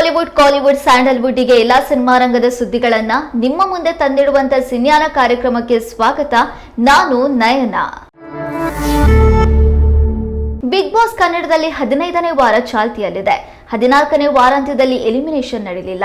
Tollywood Kollywood ಸ್ಯಾಂಡಲ್ವುಡ್ಗೆ ಎಲ್ಲಾ cinema ರಂಗದ ಸುದ್ದಿಗಳನ್ನ ನಿಮ್ಮ ಮುಂದೆ ತಂದಿಡುವಂತ ಸಿನಿಯಾನ ಕಾರ್ಯಕ್ರಮಕ್ಕೆ ಸ್ವಾಗತ. ನಾನು ನಯನ. ಬಿಗ್ ಬಾಸ್ ಕನ್ನಡದಲ್ಲಿ ಹದಿನೈದನೇ ವಾರ ಚಾಲ್ತಿಯಲ್ಲಿದೆ. ಹದಿನಾಲ್ಕನೇ ವಾರಾಂತ್ಯದಲ್ಲಿ ಎಲಿಮಿನೇಷನ್ ನಡೆಯಲಿಲ್ಲ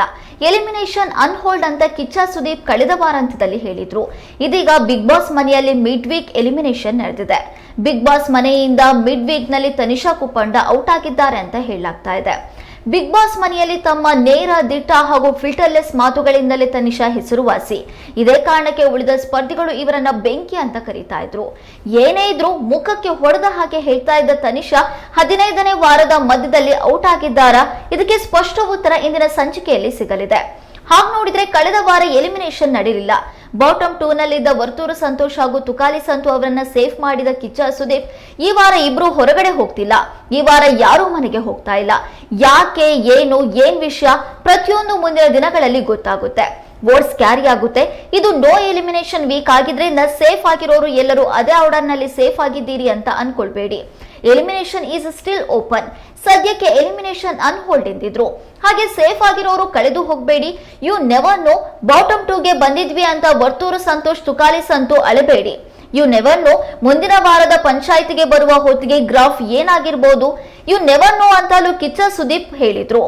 ಎಲಿಮಿನೇಷನ್ ಅನ್ಹೋಲ್ಡ್ ಅಂತ ಕಿಚ್ಚ ಸುದೀಪ್ ಕಳೆದ ವಾರಾಂತ್ಯದಲ್ಲಿ ಹೇಳಿದ್ರು. ಇದೀಗ ಬಿಗ್ ಬಾಸ್ ಮನೆಯಲ್ಲಿ ಮಿಡ್ ವೀಕ್ ಎಲಿಮಿನೇಷನ್ ನಡೆದಿದೆ. ಬಿಗ್ ಬಾಸ್ ಮನೆಯಿಂದ ಮಿಡ್ ವೀಕ್ನಲ್ಲಿ ತನಿಷಾ ಕುಪ್ಪಂಡ ಔಟ್ ಆಗಿದ್ದಾರೆ ಅಂತ ಹೇಳಲಾಗ್ತಾ ಇದೆ. ಬಿಗ್ ಬಾಸ್ ಮನೆಯಲ್ಲಿ ತಮ್ಮ ನೇರ ದಿಟ್ಟ ಹಾಗೂ ಫಿಲ್ಟರ್ಲೆಸ್ ಮಾತುಗಳಿಂದಲೇ ತನಿಷಾ ಹೆಸರುವಾಸಿ. ಇದೇ ಕಾರಣಕ್ಕೆ ಉಳಿದ ಸ್ಪರ್ಧಿಗಳು ಇವರನ್ನ ಬೆಂಕಿ ಅಂತ ಕರೀತಾ ಇದ್ರು. ಏನೇ ಇದ್ರೂ ಮುಖಕ್ಕೆ ಹೊಡೆದ ಹಾಗೆ ಹೇಳ್ತಾ ಇದ್ದ ತನಿಷಾ ಹದಿನೈದನೇ ವಾರದ ಮಧ್ಯದಲ್ಲಿ ಔಟ್ ಆಗಿದ್ದಾರಾ? ಇದಕ್ಕೆ ಸ್ಪಷ್ಟ ಉತ್ತರ ಇಂದಿನ ಸಂಚಿಕೆಯಲ್ಲಿ ಸಿಗಲಿದೆ. ಹಾಗೆ ನೋಡಿದ್ರೆ ಕಳೆದ ವಾರ ಎಲಿಮಿನೇಷನ್ ನಡೆಯಲಿಲ್ಲ. ಬಾಟಮ್ ಟೂ ನಲ್ಲಿದ್ದ ವರ್ತೂರು ಸಂತೋಷ್ ಹಾಗೂ ತುಕಾಲಿ ಸಂತು ಅವರನ್ನ ಸೇಫ್ ಮಾಡಿದ ಕಿಚ್ಚ ಸುದೀಪ್ ಈ ವಾರ ಇಬ್ರು ಹೊರಗಡೆ ಹೋಗ್ತಿಲ್ಲ. ಈ ವಾರ ಯಾರೂ ಮನೆಗೆ ಹೋಗ್ತಾ ಇಲ್ಲ. ಯಾಕೆ, ಏನು, ಏನ್ ವಿಷಯ ಪ್ರತಿಯೊಂದು ಮುಂದಿನ ದಿನಗಳಲ್ಲಿ ಗೊತ್ತಾಗುತ್ತೆ. ವೋಟ್ಸ್ ಕ್ಯಾರಿ ಆಗುತ್ತೆ. ಇದು ನೋ ಎಲಿಮಿನೇಷನ್ ವೀಕ್. ಆಗಿದ್ರಿಂದ ಸೇಫ್ ಆಗಿರೋರು ಎಲ್ಲರೂ ಅದೇ ಆರ್ಡರ್ನಲ್ಲಿ ಸೇಫ್ ಆಗಿದ್ದೀರಿ ಅಂತ ಅನ್ಕೊಳ್ಬೇಡಿ. ಎಲಿಮಿನೇಷನ್ ಈಸ್ ಸ್ಟಿಲ್ ಓಪನ್ ಸದ್ಯಕ್ಕೆ ಎಲಿಮಿನೇಷನ್ ಅನ್ಹೋಲ್ಡ್ ಎಂದಿದ್ರು. ಹಾಗೆ ಸೇಫ್ ಆಗಿರೋರು ಕಳೆದು ಹೋಗಬೇಡಿ. ಯು ನೆವರ್ ನೋ ಬಾಟಮ್ ಟೂಗೆ ಬಂದಿದ್ವಿ ಅಂತ ವರ್ತೂರು ಸಂತೋಷ್, ತುಕಾಲಿ ಸಂತು ಅಳಬೇಡಿ. ಯು ನೆವರ್ ನೋ ಮುಂದಿನ ವಾರದ ಪಂಚಾಯಿತಿಗೆ ಬರುವ ಹೊತ್ತಿಗೆ ಗ್ರಾಫ್ ಏನಾಗಿರ್ಬೋದು? ಯು ನೆವರ್ ನೋ ಅಂತಲೂ ಕಿಚ್ಚ ಸುದೀಪ್ ಹೇಳಿದ್ರು.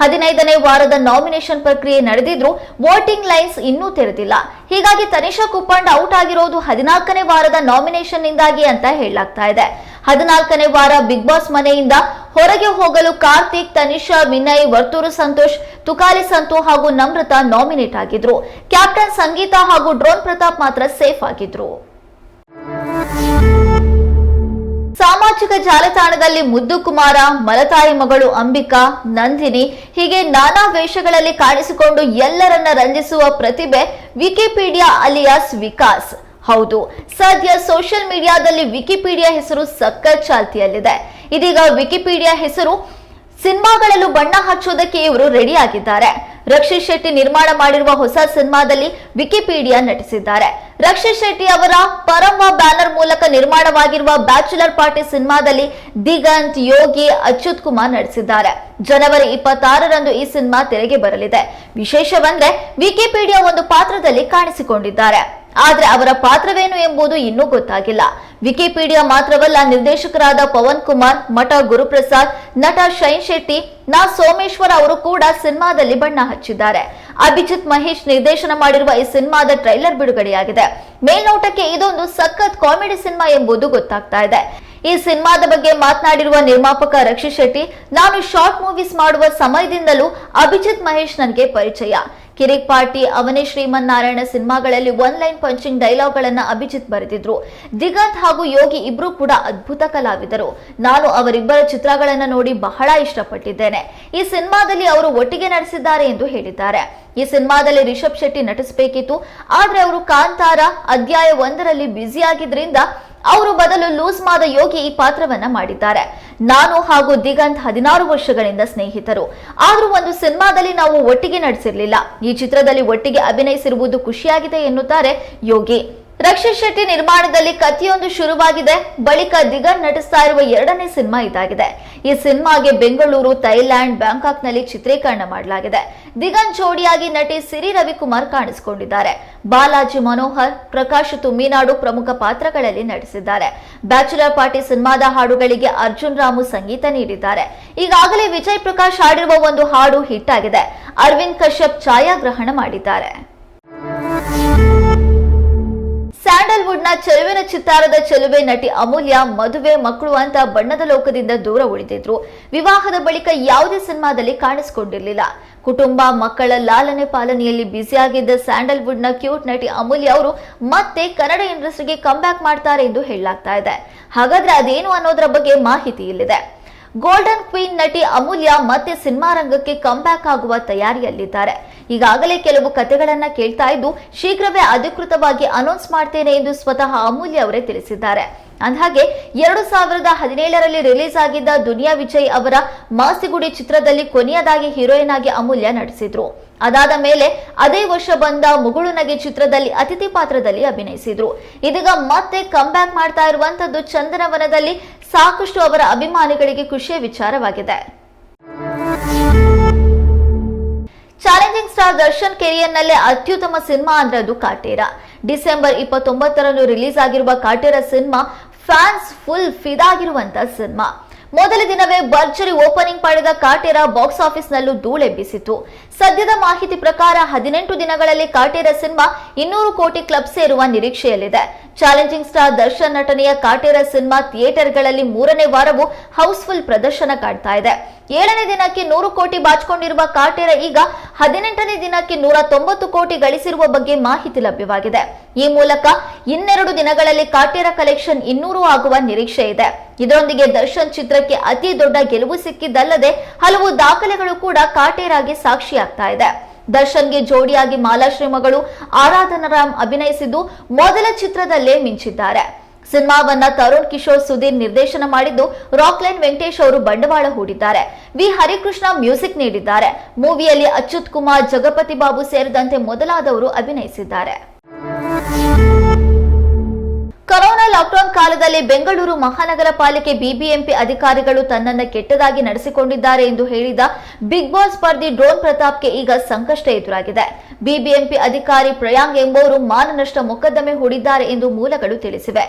ಹದಿನೈದನೇ ವಾರದ ನಾಮಿನೇಷನ್ ಪ್ರಕ್ರಿಯೆ ನಡೆದಿದ್ರು ವೋಟಿಂಗ್ ಲೈನ್ಸ್ ಇನ್ನೂ ತೆರೆದಿಲ್ಲ. ಹೀಗಾಗಿ ತನಿಷಾ ಕುಪ್ಪಂಡ್ ಔಟ್ ಆಗಿರೋದು ಹದಿನಾಲ್ಕನೇ ವಾರದ ನಾಮಿನೇಷನ್ ನಿಂದಾಗಿ ಅಂತ ಹೇಳಲಾಗ್ತಾ ಇದೆ. ಹದಿನಾಲ್ಕನೇ ವಾರ ಬಿಗ್ ಬಾಸ್ ಮನೆಯಿಂದ ಹೊರಗೆ ಹೋಗಲು ಕಾರ್ತಿಕ್, ತನಿಷಾ, ವಿನಯ್, ವರ್ತೂರು ಸಂತೋಷ್, ತುಕಾಲಿ ಸಂತು ಹಾಗೂ ನಮ್ರತಾ ನಾಮಿನೇಟ್ ಆಗಿದ್ರು. ಕ್ಯಾಪ್ಟನ್ ಸಂಗೀತಾ ಹಾಗೂ ಡ್ರೋನ್ ಪ್ರತಾಪ್ ಮಾತ್ರ ಸೇಫ್ ಆಗಿದ್ರು. ಸಾಮಾಜಿಕ ಜಾಲತಾಣದಲ್ಲಿ ಮುದ್ದು ಕುಮಾರ, ಮಲತಾಯಿ ಮಗಳು ಅಂಬಿಕಾ, ನಂದಿನಿ ಹೀಗೆ ನಾನಾ ವೇಷಗಳಲ್ಲಿ ಕಾಣಿಸಿಕೊಂಡು ಎಲ್ಲರನ್ನ ರಂಜಿಸುವ ಪ್ರತಿಭೆ ವಿಕಿಪೀಡಿಯಾ ಅಲಿಯಾಸ್ ವಿಕಾಸ್. ಹೌದು, ಸದ್ಯ ಸೋಷಿಯಲ್ ಮೀಡಿಯಾದಲ್ಲಿ ವಿಕಿಪೀಡಿಯಾ ಹೆಸರು ಸಖತ್ ಚಾಲ್ತಿಯಲ್ಲಿದೆ. ಇದೀಗ ವಿಕಿಪೀಡಿಯಾ ಹೆಸರು ಸಿನಿಮಾಗಳಲ್ಲೂ ಬಣ್ಣ ಹಚ್ಚೋದಕ್ಕೆ ಇವರು ರೆಡಿ ಆಗಿದ್ದಾರೆ ರಕ್ಷಿತ್ ಶೆಟ್ಟಿ ನಿರ್ಮಾಣ ಮಾಡಿರುವ ಹೊಸ ಸಿನಿಮಾದಲ್ಲಿ ವಿಕಿಪೀಡಿಯಾ ನಟಿಸಿದ್ದಾರೆ. ರಕ್ಷಿತ್ ಶೆಟ್ಟಿ ಅವರ ಪರಮ ಬ್ಯಾನರ್ ಮೂಲಕ ನಿರ್ಮಾಣವಾಗಿರುವ ಬ್ಯಾಚುಲರ್ ಪಾರ್ಟಿ ಸಿನಿಮಾದಲ್ಲಿ ದಿಗಂತ್ ಯೋಗಿ, ಅಚ್ಯುತ್ ಕುಮಾರ್ ನಟಿಸಿದ್ದಾರೆ. ಜನವರಿ ಇಪ್ಪತ್ತಾರರಂದು ಈ ಸಿನಿಮಾ ತೆರೆಗೆ ಬರಲಿದೆ. ವಿಶೇಷವೆಂದ್ರೆ ವಿಕಿಪೀಡಿಯಾ ಒಂದು ಪಾತ್ರದಲ್ಲಿ ಕಾಣಿಸಿಕೊಂಡಿದ್ದಾರೆ. ಆದ್ರೆ ಅವರ ಪಾತ್ರವೇನು ಎಂಬುದು ಇನ್ನೂ ಗೊತ್ತಾಗಿಲ್ಲ. ವಿಕಿಪೀಡಿಯಾ ಮಾತ್ರವಲ್ಲ, ನಿರ್ದೇಶಕರಾದ ಪವನ್ ಕುಮಾರ್, ಮಠ ಗುರುಪ್ರಸಾದ್, ನಟ ಶೈನ್ ಶೆಟ್ಟಿ, ನಾ ಸೋಮೇಶ್ವರ್ ಅವರು ಕೂಡ ಸಿನಿಮಾದಲ್ಲಿ ಬಣ್ಣ ಹಚ್ಚಿದ್ದಾರೆ. ಅಭಿಜಿತ್ ಮಹೇಶ್ ನಿರ್ದೇಶನ ಮಾಡಿರುವ ಈ ಸಿನಿಮಾದ ಟ್ರೈಲರ್ ಬಿಡುಗಡೆಯಾಗಿದೆ. ಮೇಲ್ನೋಟಕ್ಕೆ ಇದೊಂದು ಸಖತ್ ಕಾಮಿಡಿ ಸಿನಿಮಾ ಎಂಬುದು ಗೊತ್ತಾಗ್ತಾ ಇದೆ. ಈ ಸಿನಿಮಾದ ಬಗ್ಗೆ ಮಾತನಾಡಿರುವ ನಿರ್ಮಾಪಕ ರಕ್ಷಿತ್ ಶೆಟ್ಟಿ, ನಾನು ಶಾರ್ಟ್ ಮೂವೀಸ್ ಮಾಡುವ ಸಮಯದಿಂದಲೂ ಅಭಿಜಿತ್ ಮಹೇಶ್ ನನಗೆ ಪರಿಚಯ. ಕಿರಿಕ್ ಪಾರ್ಟಿ, ಅವನೇ ಶ್ರೀಮನ್ನಾರಾಯಣ ಸಿನಿಮಾಗಳಲ್ಲಿ ಒನ್ ಲೈನ್ ಪಂಚಿಂಗ್ ಡೈಲಾಗ್ ಗಳನ್ನ ಅಭಿಜಿತ್ ಬರೆದಿದ್ರು. ದಿಗಂತ್ ಹಾಗೂ ಯೋಗಿ ಇಬ್ರು ಕೂಡ ಅದ್ಭುತ ಕಲಾವಿದರು. ನಾನು ಅವರಿಬ್ಬರ ಚಿತ್ರಗಳನ್ನ ನೋಡಿ ಬಹಳ ಇಷ್ಟಪಟ್ಟಿದ್ದೇನೆ. ಈ ಸಿನಿಮಾದಲ್ಲಿ ಅವರು ಒಟ್ಟಿಗೆ ನಡೆಸಿದ್ದಾರೆ ಎಂದು ಹೇಳಿದ್ದಾರೆ. ಈ ಸಿನಿಮಾದಲ್ಲಿ ರಿಷಬ್ ಶೆಟ್ಟಿ ನಟಿಸಬೇಕಿತ್ತು. ಆದ್ರೆ ಅವರು ಕಾಂತಾರ ಅಧ್ಯಾಯ ಒಂದರಲ್ಲಿ ಬ್ಯುಸಿಯಾಗಿದ್ರಿಂದ ಅವರು ಬದಲು ಲೂಸ್ ಮಾದ ಯೋಗಿ ಈ ಪಾತ್ರವನ್ನ ಮಾಡಿದ್ದಾರೆ. ನಾನು ಹಾಗೂ ದಿಗಂತ್ ಹದಿನಾರು ವರ್ಷಗಳಿಂದ ಸ್ನೇಹಿತರು. ಆದ್ರೂ ಒಂದು ಸಿನಿಮಾದಲ್ಲಿ ನಾವು ಒಟ್ಟಿಗೆ ನಟಿಸಿರ್ಲಿಲ್ಲ ಈ ಚಿತ್ರದಲ್ಲಿ ಒಟ್ಟಿಗೆ ಅಭಿನಯಿಸಿರುವುದು ಖುಷಿಯಾಗಿದೆ ಎನ್ನುತ್ತಾರೆ ಯೋಗಿ. ರಕ್ಷಿತ್ ಶೆಟ್ಟಿ ನಿರ್ಮಾಣದಲ್ಲಿ ಕಥೆಯೊಂದು ಶುರುವಾಗಿದೆ. ಬಳಿಕ ದಿಗರ್ ನಟಿಸ್ತಾ ಇರುವ ಎರಡನೇ ಸಿನಿಮಾ ಇದಾಗಿದೆ. ಈ ಸಿನಿಮಾಗೆ ಬೆಂಗಳೂರು, ಥೈಲ್ಯಾಂಡ್, ಬ್ಯಾಂಕಾಕ್ನಲ್ಲಿ ಚಿತ್ರೀಕರಣ ಮಾಡಲಾಗಿದೆ. ದಿಗನ್ ಜೋಡಿಯಾಗಿ ನಟಿ ಸಿರಿ ರವಿಕುಮಾರ್ ಕಾಣಿಸಿಕೊಂಡಿದ್ದಾರೆ. ಬಾಲಾಜಿ ಮನೋಹರ್, ಪ್ರಕಾಶ್ ತುಮ್ಮಿನಾಡು ಪ್ರಮುಖ ಪಾತ್ರಗಳಲ್ಲಿ ನಟಿಸಿದ್ದಾರೆ. ಬ್ಯಾಚುಲರ್ ಪಾರ್ಟಿ ಸಿನಿಮಾದ ಹಾಡುಗಳಿಗೆ ಅರ್ಜುನ್ ರಾಮು ಸಂಗೀತ ನೀಡಿದ್ದಾರೆ. ಈಗಾಗಲೇ ವಿಜಯ್ ಪ್ರಕಾಶ್ ಹಾಡಿರುವ ಒಂದು ಹಾಡು ಹಿಟ್ ಆಗಿದೆ. ಅರವಿಂದ್ ಕಶ್ಯಪ್ ಛಾಯಾಗ್ರಹಣ ಮಾಡಿದ್ದಾರೆ. ಸ್ಯಾಂಡಲ್ವುಡ್ನ ಚೆಲುವಿನ ಚಿತ್ತಾರದ ಚೆಲುವೆ ನಟಿ ಅಮೂಲ್ಯ ಮದುವೆ ಮಕ್ಕಳು ಅಂತ ಬಣ್ಣದ ಲೋಕದಿಂದ ದೂರ ಉಳಿದಿದ್ರು. ವಿವಾಹದ ಬಳಿಕ ಯಾವುದೇ ಸಿನಿಮಾದಲ್ಲಿ ಕಾಣಿಸಿಕೊಂಡಿರಲಿಲ್ಲ. ಕುಟುಂಬ, ಮಕ್ಕಳ ಲಾಲನೆ ಪಾಲನೆಯಲ್ಲಿ ಬ್ಯುಸಿಯಾಗಿದ್ದ ಸ್ಯಾಂಡಲ್ವುಡ್ನ ಕ್ಯೂಟ್ ನಟಿ ಅಮೂಲ್ಯ ಅವರು ಮತ್ತೆ ಕನ್ನಡ ಇಂಡಸ್ಟ್ರಿಗೆ ಕಂಬ್ಯಾಕ್ ಮಾಡ್ತಾರೆ ಎಂದು ಹೇಳಲಾಗ್ತಾ ಇದೆ. ಹಾಗಾದ್ರೆ ಅದೇನು ಅನ್ನೋದರ ಬಗ್ಗೆ ಮಾಹಿತಿ ಇಲ್ಲಿದೆ. ಗೋಲ್ಡನ್ ಕ್ವೀನ್ ನಟಿ ಅಮೂಲ್ಯ ಮತ್ತೆ ಸಿನಿಮಾ ರಂಗಕ್ಕೆ ಕಂಬ್ಯಾಕ್ ಆಗುವ ತಯಾರಿಯಲ್ಲಿದ್ದಾರೆ. ಈಗಾಗಲೇ ಕೆಲವು ಕತೆಗಳನ್ನ ಕೇಳ್ತಾ ಇದ್ದು ಶೀಘ್ರವೇ ಅಧಿಕೃತವಾಗಿ ಅನೌನ್ಸ್ ಮಾಡ್ತೇನೆ ಎಂದು ಸ್ವತಃ ಅಮೂಲ್ಯ ಅವರೇ ತಿಳಿಸಿದ್ದಾರೆ. ಅಂದಹಾಗೆ, ಎರಡು ಸಾವಿರದ ಹದಿನೇಳರಲ್ಲಿ ರಿಲೀಸ್ ಆಗಿದ್ದ ದುನಿಯಾ ವಿಜಯ್ ಅವರ ಮಾಸಿಗುಡಿ ಚಿತ್ರದಲ್ಲಿ ಕೊನೆಯದಾಗಿ ಹೀರೋಯಿನ್ ಆಗಿ ಅಮೂಲ್ಯ ನಟಿಸಿದ್ರು. ಅದಾದ ಮೇಲೆ ಅದೇ ವರ್ಷ ಬಂದ ಮುಗುಳು ನಗೆ ಚಿತ್ರದಲ್ಲಿ ಅತಿಥಿ ಪಾತ್ರದಲ್ಲಿ ಅಭಿನಯಿಸಿದ್ರು. ಇದೀಗ ಮತ್ತೆ ಕಂಬ್ಯಾಕ್ ಮಾಡ್ತಾ ಇರುವಂತದ್ದು ಚಂದನವನದಲ್ಲಿ ಸಾಕಷ್ಟು ಅವರ ಅಭಿಮಾನಿಗಳಿಗೆ ಖುಷಿಯ ವಿಚಾರವಾಗಿದೆ. ಚಾಲೆಂಜಿಂಗ್ ಸ್ಟಾರ್ ದರ್ಶನ್ ಕೆರಿಯರ್ನಲ್ಲೇ ಅತ್ಯುತ್ತಮ ಸಿನಿಮಾ ಅಂದ್ರೆ ಅದು ಕಾಟೇರ. ಡಿಸೆಂಬರ್ ಇಪ್ಪತ್ತೊಂಬತ್ತರಂದು ರಿಲೀಸ್ ಆಗಿರುವ ಕಾಟೇರ ಸಿನಿಮಾ ಫ್ಯಾನ್ಸ್ ಫುಲ್ ಫಿದಾಗಿರುವಂತ ಸಿನಿಮಾ. ಮೊದಲ ದಿನವೇ ಭರ್ಜರಿ ಓಪನಿಂಗ್ ಪಡೆದ ಕಾಟೇರ ಬಾಕ್ಸ್ ಆಫೀಸ್ನಲ್ಲೂ ಧೂಳೆಬ್ಬಿಸಿತು ಸದ್ಯದ ಮಾಹಿತಿ ಪ್ರಕಾರ ಹದಿನೆಂಟು ದಿನಗಳಲ್ಲಿ ಕಾಟೇರ ಸಿನಿಮಾ ಇನ್ನೂರು ಕೋಟಿ ಕ್ಲಬ್ ಸೇರುವ ನಿರೀಕ್ಷೆಯಲ್ಲಿದೆ. ಚಾಲೆಂಜಿಂಗ್ ಸ್ಟಾರ್ ದರ್ಶನ್ ನಟನೆಯ ಕಾಟೇರ ಸಿನಿಮಾ ಥಿಯೇಟರ್ಗಳಲ್ಲಿ ಮೂರನೇ ವಾರವೂ ಹೌಸ್ಫುಲ್ ಪ್ರದರ್ಶನ ಕಾಡ್ತಾ ಇದೆ. ಏಳನೇ ದಿನಕ್ಕೆ ನೂರು ಕೋಟಿ ಬಾಚಿಕೊಂಡಿರುವ ಕಾಟೇರ ಈಗ ಹದಿನೆಂಟನೇ ದಿನಕ್ಕೆ ನೂರ ತೊಂಬತ್ತು ಕೋಟಿ ಗಳಿಸಿರುವ ಬಗ್ಗೆ ಮಾಹಿತಿ ಲಭ್ಯವಾಗಿದೆ. ಈ ಮೂಲಕ ಇನ್ನೆರಡು ದಿನಗಳಲ್ಲಿ ಕಾಟೇರ ಕಲೆಕ್ಷನ್ ಇನ್ನೂರು ಆಗುವ ನಿರೀಕ್ಷೆ ಇದೆ. ಇದರೊಂದಿಗೆ ದರ್ಶನ್ ಚಿತ್ರಕ್ಕೆ ಅತಿ ದೊಡ್ಡ ಗೆಲುವು ಸಿಕ್ಕಿದ್ದಲ್ಲದೆ ಹಲವು ದಾಖಲೆಗಳು ಕೂಡ ಕಾಟೇರಾಗಿ ಸಾಕ್ಷಿಯಾಗ್ತಾ ಇದೆ. ದರ್ಶನ್ಗೆ ಜೋಡಿಯಾಗಿ ಮಾಲಾಶ್ರೀ ಮಗಳು ಆರಾಧನಾ ರಾಮ್ ಅಭಿನಯಿಸಿದ್ದು ಮೊದಲ ಚಿತ್ರದಲ್ಲೇ ಮಿಂಚಿದ್ದಾರೆ. ಸಿನಿಮಾವನ್ನ ತರುಣ್ ಕಿಶೋರ್ ಸುಧೀರ್ ನಿರ್ದೇಶನ ಮಾಡಿದ್ದು ರಾಕ್ಲೈನ್ ವೆಂಕಟೇಶ್ ಅವರು ಬಂಡವಾಳ ಹೂಡಿದ್ದಾರೆ. ವಿ. ಹರಿಕೃಷ್ಣ ಮ್ಯೂಸಿಕ್ ನೀಡಿದ್ದಾರೆ. ಮೂವಿಯಲ್ಲಿ ಅಚ್ಯುತ್ ಕುಮಾರ್, ಜಗಪತಿ ಬಾಬು ಸೇರಿದಂತೆ ಮೊದಲಾದವರು ಅಭಿನಯಿಸಿದ್ದಾರೆ. ಲಾಕ್ಡೌನ್ ಕಾಲದಲ್ಲಿ ಬೆಂಗಳೂರು ಮಹಾನಗರ ಪಾಲಿಕೆ ಬಿಬಿಎಂಪಿ ಅಧಿಕಾರಿಗಳು ತನ್ನನ್ನು ಕೆಟ್ಟದಾಗಿ ನಡೆಸಿಕೊಂಡಿದ್ದಾರೆ ಎಂದು ಹೇಳಿದ ಬಿಗ್ ಬಾಸ್ ಸ್ಪರ್ಧಿ ಡ್ರೋನ್ ಪ್ರತಾಪ್ಗೆ ಈಗ ಸಂಕಷ್ಟ ಎದುರಾಗಿದೆ. ಬಿಬಿಎಂಪಿ ಅಧಿಕಾರಿ ಪ್ರಯಾಂಗ್ ಎಂಬುವರು ಮಾನನಷ್ಟ ಮೊಕದ್ದಮೆ ಹೂಡಿದ್ದಾರೆ ಎಂದು ಮೂಲಗಳು ತಿಳಿಸಿವೆ.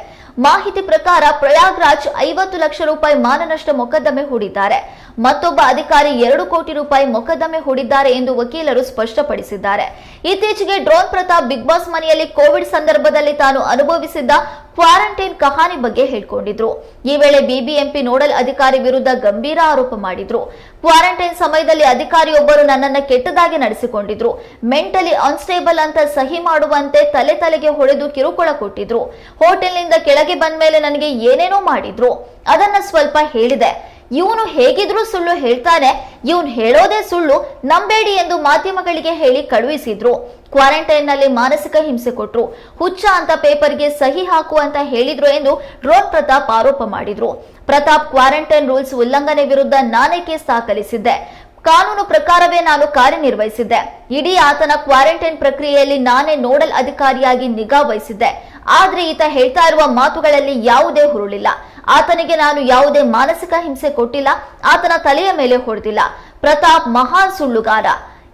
ಮಾಹಿತಿ ಪ್ರಕಾರ ಪ್ರಯಾಗ್ರಾಜ್ ಐವತ್ತು ಲಕ್ಷ ರೂಪಾಯಿ ಮಾನನಷ್ಟ ಮೊಕದ್ದಮೆ ಹೂಡಿದ್ದಾರೆ. ಮತ್ತೊಬ್ಬ ಅಧಿಕಾರಿ ಎರಡು ಕೋಟಿ ರೂಪಾಯಿ ಮೊಕದ್ದಮೆ ಹೂಡಿದ್ದಾರೆ ಎಂದು ವಕೀಲರು ಸ್ಪಷ್ಟಪಡಿಸಿದ್ದಾರೆ. ಇತ್ತೀಚೆಗೆ ಡ್ರೋನ್ ಪ್ರತಾಪ್ ಬಿಗ್ ಬಾಸ್ ಮನೆಯಲ್ಲಿ ಕೋವಿಡ್ ಸಂದರ್ಭದಲ್ಲಿ ತಾನು ಅನುಭವಿಸಿದ್ದ ಕ್ವಾರಂಟೈನ್ ಕಹಾನಿ ಬಗ್ಗೆ ಹೇಳ್ಕೊಂಡಿದ್ರು. ಈ ವೇಳೆ ಬಿಬಿಎಂಪಿ ನೋಡಲ್ ಅಧಿಕಾರಿ ವಿರುದ್ಧ ಗಂಭೀರ ಆರೋಪ ಮಾಡಿದ್ರು. ಕ್ವಾರಂಟೈನ್ ಸಮಯದಲ್ಲಿ ಅಧಿಕಾರಿಯೊಬ್ಬರು ನನ್ನನ್ನು ಕೆಟ್ಟದಾಗಿ ನಡೆಸಿಕೊಂಡಿದ್ರು. ಮೆಂಟಲಿ ಅನ್ಸ್ಟೇಬಲ್ ಅಂತ ಸಹಿ ಮಾಡುವಂತೆ ತಲೆ ತಲೆಗೆ ಹೊಡೆದು ಕಿರುಕುಳ ಕೊಟ್ಟಿದ್ರು. ಹೋಟೆಲ್ನಿಂದ ಕೆಳಗೆ ಬಂದ ಮೇಲೆ ನನಗೆ ಏನೇನೋ ಮಾಡಿದ್ರು. ಅದನ್ನ ಸ್ವಲ್ಪ ಹೇಳಿದೆ. ಇವನು ಹೇಗಿದ್ರೂ ಸುಳ್ಳು ಹೇಳ್ತಾನೆ, ಇವನು ಹೇಳೋದೇ ಸುಳ್ಳು ನಂಬೇಡಿ ಎಂದು ಮಾಧ್ಯಮಗಳಿಗೆ ಹೇಳಿ ಕಳುಹಿಸಿದ್ರು. ಕ್ವಾರಂಟೈನ್ನಲ್ಲಿ ಮಾನಸಿಕ ಹಿಂಸೆ ಕೊಟ್ರು. ಹುಚ್ಚ ಅಂತ ಪೇಪರ್ಗೆ ಸಹಿ ಹಾಕು ಅಂತ ಹೇಳಿದ್ರು ಎಂದು ಡ್ರೋನ್ ಪ್ರತಾಪ್ ಆರೋಪ ಮಾಡಿದ್ರು. ಪ್ರತಾಪ್ ಕ್ವಾರಂಟೈನ್ ರೂಲ್ಸ್ ಉಲ್ಲಂಘನೆ ವಿರುದ್ಧ ನಾನೇ ಕೇಸ್ ದಾಖಲಿಸಿದ್ದೆ? ಕಾನೂನು ಪ್ರಕಾರವೇ ನಾನು ಕಾರ್ಯನಿರ್ವಹಿಸಿದ್ದೆ. ಇಡೀ ಆತನ ಕ್ವಾರಂಟೈನ್ ಪ್ರಕ್ರಿಯೆಯಲ್ಲಿ ನಾನೇ ನೋಡಲ್ ಅಧಿಕಾರಿಯಾಗಿ ನಿಗಾ ವಹಿಸಿದ್ದೆ. ಆದ್ರೆ ಈತ ಹೇಳ್ತಾ ಇರುವ ಮಾತುಗಳಲ್ಲಿ ಯಾವುದೇ ಹುರುಳಿಲ್ಲ. ಆತನಿಗೆ ನಾನು ಯಾವುದೇ ಮಾನಸಿಕ ಹಿಂಸೆ ಕೊಟ್ಟಿಲ್ಲ. ಆತನ ತಲೆಯ ಮೇಲೆ ಹೊಡೆದಿಲ್ಲ. ಪ್ರತಾಪ್ ಮಹಾನ್ ಸುಳ್ಳುಗಾರ.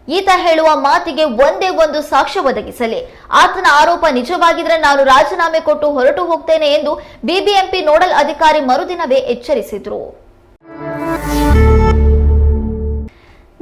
ಈತ ಹೇಳುವ ಮಾತಿಗೆ ಒಂದೇ ಒಂದು ಸಾಕ್ಷ್ಯ ಒದಗಿಸಲಿ. ಆತನ ಆರೋಪ ನಿಜವಾಗಿದ್ರೆ ನಾನು ರಾಜೀನಾಮೆ ಕೊಟ್ಟು ಹೊರಟು ಹೋಗ್ತೇನೆ ಎಂದು ಬಿಬಿಎಂಪಿ ನೋಡಲ್ ಅಧಿಕಾರಿ ಮರುದಿನವೇ ಎಚ್ಚರಿಸಿದ್ರು.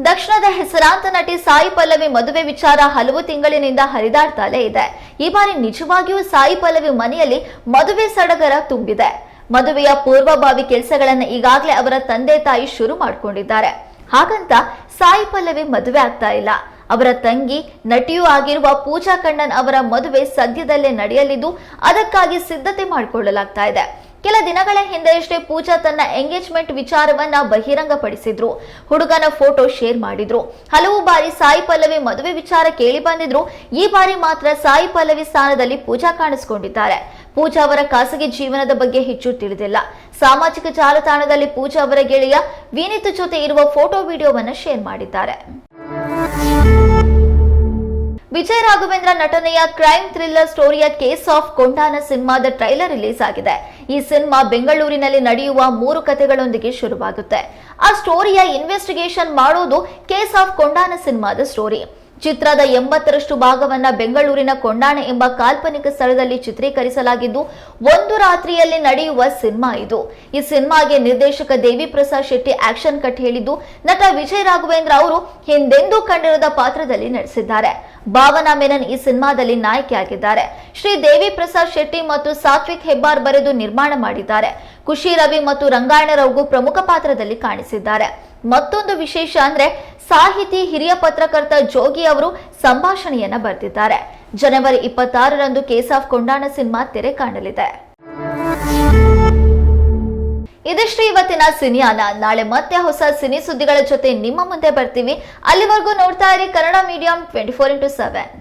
ದಕ್ಷಿಣದ ಹೆಸರಾಂತ ನಟಿ ಸಾಯಿ ಪಲ್ಲವಿ ಮದುವೆ ವಿಚಾರ ಹಲವು ತಿಂಗಳಿನಿಂದ ಹರಿದಾಡ್ತಲೇ ಇದೆ. ಈ ಬಾರಿ ನಿಜವಾಗಿಯೂ ಸಾಯಿ ಪಲ್ಲವಿ ಮನೆಯಲ್ಲಿ ಮದುವೆ ಸಡಗರ ತುಂಬಿದೆ. ಮದುವೆಯ ಪೂರ್ವಭಾವಿ ಕೆಲಸಗಳನ್ನು ಈಗಾಗಲೇ ಅವರ ತಂದೆ ತಾಯಿ ಶುರು ಮಾಡಿಕೊಂಡಿದ್ದಾರೆ. ಹಾಗಂತ ಸಾಯಿ ಪಲ್ಲವಿ ಮದುವೆ ಆಗ್ತಾ ಇಲ್ಲ. ಅವರ ತಂಗಿ, ನಟಿಯೂ ಆಗಿರುವ ಪೂಜಾ ಕಣ್ಣನ್ ಅವರ ಮದುವೆ ಸದ್ಯದಲ್ಲೇ ನಡೆಯಲಿದ್ದು, ಅದಕ್ಕಾಗಿ ಸಿದ್ಧತೆ ಮಾಡಿಕೊಳ್ಳಲಾಗ್ತಾ ಇದೆ. ಕೆಲ ದಿನಗಳ ಹಿಂದೆಯಷ್ಟೇ ಪೂಜಾ ತನ್ನ ಎಂಗೇಜ್ಮೆಂಟ್ ವಿಚಾರವನ್ನ ಬಹಿರಂಗಪಡಿಸಿದ್ರು. ಹುಡುಗನ ಫೋಟೋ ಶೇರ್ ಮಾಡಿದ್ರು. ಹಲವು ಬಾರಿ ಸಾಯಿ ಪಲ್ಲವಿ ಮದುವೆ ವಿಚಾರ ಕೇಳಿ ಬಂದಿದ್ರು. ಈ ಬಾರಿ ಮಾತ್ರ ಸಾಯಿ ಪಲ್ಲವಿ ಸ್ಥಾನದಲ್ಲಿ ಪೂಜಾ ಕಾಣಿಸಿಕೊಂಡಿದ್ದಾರೆ. ಪೂಜಾ ಅವರ ಖಾಸಗಿ ಜೀವನದ ಬಗ್ಗೆ ಹೆಚ್ಚು ತಿಳಿದಿಲ್ಲ. ಸಾಮಾಜಿಕ ಜಾಲತಾಣದಲ್ಲಿ ಪೂಜಾ ಅವರ ಗೆಳೆಯ ವಿನೀತ್ ಜೊತೆ ಇರುವ ಫೋಟೋ, ವಿಡಿಯೋವನ್ನ ಶೇರ್ ಮಾಡಿದ್ದಾರೆ. ವಿಜಯ್ ರಾಘವೇಂದ್ರ ನಟನೆಯ ಕ್ರೈಮ್ ಥ್ರಿಲ್ಲರ್ ಸ್ಟೋರಿಯ ಕೇಸ್ ಆಫ್ ಕೊಂಡಾನ ಸಿನಿಮಾದ ಟ್ರೈಲರ್ ರಿಲೀಸ್ ಆಗಿದೆ. ಈ ಸಿನಿಮಾ ಬೆಂಗಳೂರಿನಲ್ಲಿ ನಡೆಯುವ ಮೂರು ಕಥೆಗಳೊಂದಿಗೆ ಶುರುವಾಗುತ್ತೆ. ಆ ಸ್ಟೋರಿಯ ಇನ್ವೆಸ್ಟಿಗೇಷನ್ ಮಾಡೋದು ಕೇಸ್ ಆಫ್ ಕೊಂಡಾನ ಸಿನಿಮಾದ ಸ್ಟೋರಿ ಚಿತ್ರದ ಎಂಬತ್ತರಷ್ಟು ಭಾಗವನ್ನ ಬೆಂಗಳೂರಿನ ಕೊಂಡಾಣೆ ಎಂಬ ಕಾಲ್ಪನಿಕ ಸ್ಥಳದಲ್ಲಿ ಚಿತ್ರೀಕರಿಸಲಾಗಿದ್ದು, ಒಂದು ರಾತ್ರಿಯಲ್ಲಿ ನಡೆಯುವ ಸಿನಿಮಾ ಇದು. ಈ ಸಿನಿಮಾಗೆ ನಿರ್ದೇಶಕ ದೇವಿ ಪ್ರಸಾದ್ ಶೆಟ್ಟಿ ಆಕ್ಷನ್ ಕಟ್ ಹೇಳಿದ್ದು, ನಟ ವಿಜಯ್ ರಾಘವೇಂದ್ರ ಅವರು ಹಿಂದೆಂದೂ ಕಂಡಿರದ ಪಾತ್ರದಲ್ಲಿ ನಟಿಸಿದ್ದಾರೆ. ಭಾವನಾ ಮೆನನ್ ಈ ಸಿನಿಮಾದಲ್ಲಿ ನಾಯಕಿಯಾಗಿದ್ದಾರೆ. ಶ್ರೀ ದೇವಿ ಪ್ರಸಾದ್ ಶೆಟ್ಟಿ ಮತ್ತು ಸಾತ್ವಿಕ್ ಹೆಬ್ಬಾರ್ ಬರೆದು ನಿರ್ಮಾಣ ಮಾಡಿದ್ದಾರೆ. ಖುಷಿ ರವಿ ಮತ್ತು ರಂಗಾಯಣ ರಘು ಪ್ರಮುಖ ಪಾತ್ರದಲ್ಲಿ ಕಾಣಿಸಿದ್ದಾರೆ. ಮತ್ತೊಂದು ವಿಶೇಷ ಅಂದ್ರೆ ಸಾಹಿತಿ, ಹಿರಿಯ ಪತ್ರಕರ್ತ ಜೋಗಿ ಅವರು ಸಂಭಾಷಣೆಯನ್ನ ಬರೆದಿದ್ದಾರೆ. ಜನವರಿ ಇಪ್ಪತ್ತಾರರಂದು ಕೇಸ್ ಆಫ್ ಕೊಂಡಾಣ ಸಿನಿಮಾ ತೆರೆ ಕಾಣಲಿದೆ. ಇದಿಷ್ಟು ಇವತ್ತಿನ ಸಿನಿಯಾನ. ನಾಳೆ ಮತ್ತೆ ಹೊಸ ಸಿನಿ ಸುದ್ದಿಗಳ ಜೊತೆ ನಿಮ್ಮ ಮುಂದೆ ಬರ್ತೀವಿ. ಅಲ್ಲಿವರೆಗೂ ನೋಡ್ತಾ ಇರಿ Kannada medium twenty four into seven.